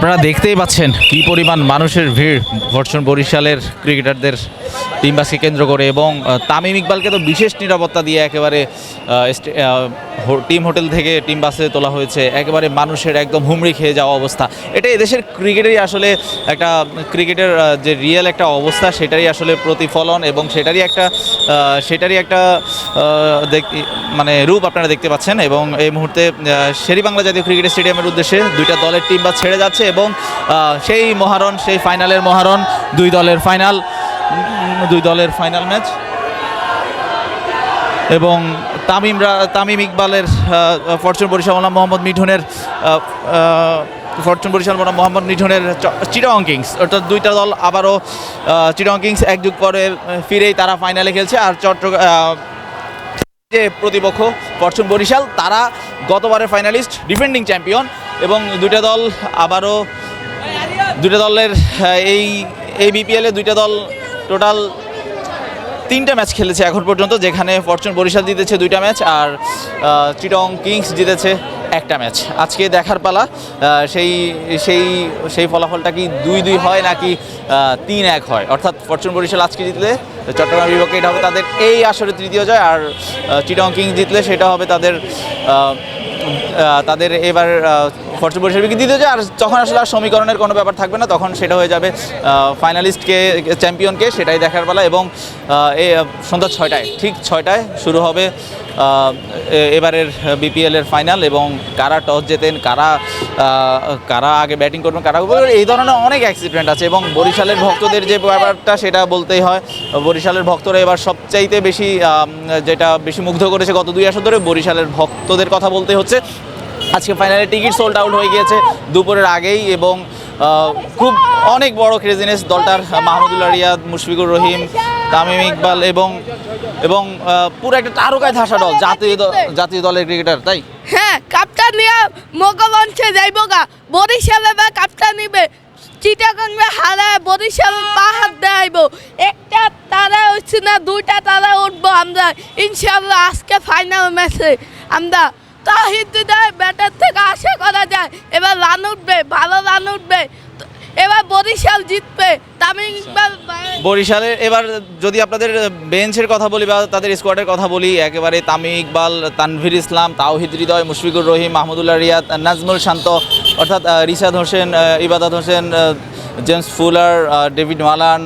আপনারা দেখতেই পাচ্ছেন কি পরিমাণ মানুষের ভিড় ফরচুন বরিশালের ক্রিকেটারদের টিম বাসকে কেন্দ্র করে এবং তামিম ইকবালকে তো বিশেষ নিরাপত্তা দিয়ে একেবারে টিম হোটেল থেকে টিম বাসে তোলা হয়েছে, একেবারে মানুষের একদম হুমড়ি খেয়ে যাওয়া অবস্থা। এটা এদেশের ক্রিকেটেরই আসলে একটা, ক্রিকেটের যে রিয়েল একটা অবস্থা, সেটারই আসলে প্রতিফলন এবং সেটারই একটা সেটারই একটা মানে রূপ আপনারা দেখতে পাচ্ছেন এবং এই মুহূর্তে শেরি বাংলা জাতীয় ক্রিকেট স্টেডিয়ামের উদ্দেশ্যে দুইটা দলের টিম বা ছেড়ে যাচ্ছে এবং সেই মহারণ, সেই ফাইনালের মহারণ, দুই দলের ফাইনাল দুই দলের ফাইনাল ম্যাচ। এবং তামিম রা- তামিম ইকবালের ফরচুন বরিশাল মোহাম্মদ মিঠুনের ফরচুন বরিশাল মোহাম্মদ মোহাম্মদ মিঠুনের চিটাং কিংস। অর্থাৎ দুইটা দল আবারও চিটাং কিংস এক যুগ পরে ফিরেই তারা ফাইনালে খেলছে। আর চট্টগ্রাম যে প্রতিপক্ষ ফরচুন বরিশাল, তারা গতবারের ফাইনালিস্ট, ডিফেন্ডিং চ্যাম্পিয়ন এবং দুইটা দল আবারও, দুইটা দলের এই এই বিপিএলে দুইটা দল টোটাল তিনটা ম্যাচ খেলেছে এখন পর্যন্ত, যেখানে ফরচুন বরিশাল জিতেছে দুইটা ম্যাচ আর চিটং কিংস জিতেছে একটা ম্যাচ। আজকে দেখার পালা সেই সেই সেই ফলাফলটা কি দুই দুই হয় নাকি তিন এক হয়? অর্থাৎ ফরচুন বরিশাল আজকে জিতলে, চট্টগ্রাম বিভাগে এটা হবে তাদের এই আসরে তৃতীয় জয়, আর চিটং কিং জিতলে সেটা হবে তাদের তাদের এবার ফরচুন বরিশাল বিভাগে দ্বিতীয় জয় আর যখন আসলে আর সমীকরণের কোনো ব্যাপার থাকবে না, তখন সেটা হয়ে যাবে ফাইনালিস্টকে চ্যাম্পিয়নকে সেটাই দেখার বেলা এবং সন্ধ্যা ছয়টায়, ঠিক ছয়টায় শুরু হবে এবারের বিপিএল এর ফাইনাল এবং কারা টস জেতেন, কারা কারা আগে ব্যাটিং করবেন, কারা এই ধরনের অনেক অ্যাক্সিডেন্ট আছে এবং বরিশালের ভক্তদের যে ব্যাপারটা সেটা বলতেই হয়, বরিশালের ভক্তরা এবার সবচাইতে বেশি যেটা বেশি মুগ্ধ করেছে গত দুই আসর ধরে, বরিশালের ভক্তদের কথা বলতে হচ্ছে আজকে ফাইনালে টিকিট সোল্ড আউট হয়ে গিয়েছে। দুপুরের আগেই এবং খুব অনেক বড় ক্রেজিনেস দলটার মাহমুদুল্লাহ রিয়াদ, মুশফিকুর রহিম, তামিম ইকবাল এবং এবং পুরো একটা তারকায় ধাসা দল, জাতীয় জাতীয় দলের ক্রিকেটার তাই? হ্যাঁ কাপটা নিয়ে মোকামঞ্চে যাইব গা। বরিশালে বা কাপটা নিবে, চিটাগাংয়ে হারায় বরিশাল পাহাড় দেখাইব একটা তারা হচ্ছে না, দুইটা তারা উঠবো আমরা। ইনশাল্লাহ আজকে ফাইনাল ম্যাচে আমরা তাহিদ ব্যাটার থেকে আশা করা যায়। এবার রান উঠবে, ভালো রান উঠবে। এবার বরিশাল জিতবে, তামিম ইকবাল বরিশালের, এবার যদি আপনাদের বেঞ্চের কথা বলি বা তাদের স্কোয়াডের কথা বলি, একেবারে তামিম ইকবাল, তানভীর ইসলাম, তাওহিদ হৃদয়, মুশফিকুর রহিম, মাহমুদুল্লাহ রিয়াদ, নাজমুল শান্ত, অর্থাৎ Rishad Hossain Ebadot Hossain James Fuller David Malan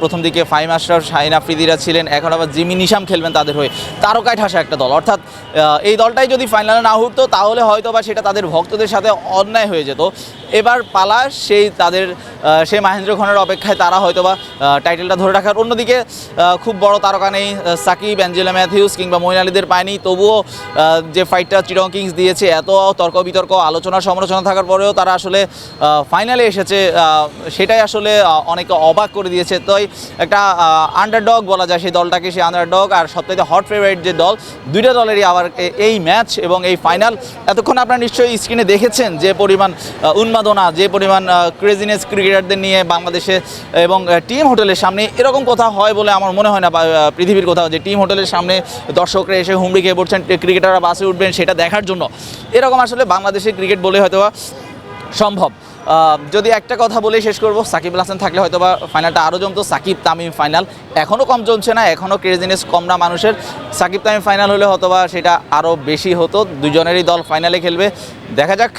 প্রথম দিকে ফাইম আশরাফ, শাহিন আফ্রিদিরা ছিলেন। এখন আবার জিমি নিশাম খেলবেন তাদের হয়ে। তারকায় ঠাসা একটা দল। অর্থাৎ এই দলটাই যদি ফাইনালে না উঠতো তাহলে হয়তো বা সেটা তাদের ভক্তদের সাথে অন্যায় হয়ে যেত। এবার পালা, সেই তাদের সেই মাহেন্দ্র খানের অপেক্ষায় তারা হয়তো বা টাইটেলটা ধরে রাখার। অন্যদিকে খুব বড় তারকা নেই সাকিব, অ্যাঞ্জেলা ম্যাথিউস কিংবা মইন আলীদের পায়নি তবুও যে ফাইটটা চিরং কিংস দিয়েছে, এত তর্ক বিতর্ক আলোচনা সমালোচনা থাকার পরেও তারা আসলে ফাইনালে এসেছে সেটাই আসলে অনেকে অবাক করে দিয়েছে। তাই একটা আন্ডারডগ বলা যায় সেই দলটাকে, সেই আন্ডারডগ আর সবথেকে হট ফেভারিট যে দল, দুইটা দলেরই আবার এই ম্যাচ এবং এই ফাইনাল এতক্ষণ আপনারা নিশ্চয়ই স্ক্রিনে দেখেছেন যে পরিমাণ উন্মাদনা, যে পরিমাণ ক্রেজিনেস ক্রিকেটারদের নিয়ে বাংলাদেশে এবং টিম হোটেলের সামনে। এরকম কথা হয় বলে আমার মনে হয় না পৃথিবীর কোথাও যে টিম হোটেলের সামনে দর্শকরা এসে হুমড়ি খেয়ে পড়ছেন ক্রিকেটাররা বাসে উঠবেন সেটা দেখার জন্য। এরকম আসলে বাংলাদেশের ক্রিকেট বলে হয়তো সম্ভব। যদি একটা কথা বলে শেষ করব, সাকিব হাসান থাকলে হয়তো বা ফাইনালটা আরও জমতো। সাকিব তামিম ফাইনাল এখনও কম জমছে না এখনও ক্রেজিনেস কম না মানুষের। সাকিব তামিম ফাইনাল হলে হয়তো বা সেটা আরও বেশি হতো। দুজনেরই দল ফাইনালে খেলবে। দেখা যাক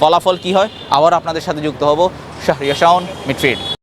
ফলাফল কি হয়। আবার আপনাদের সাথে যুক্ত হব। শাহরিয়া শাওন মিডফিল্ড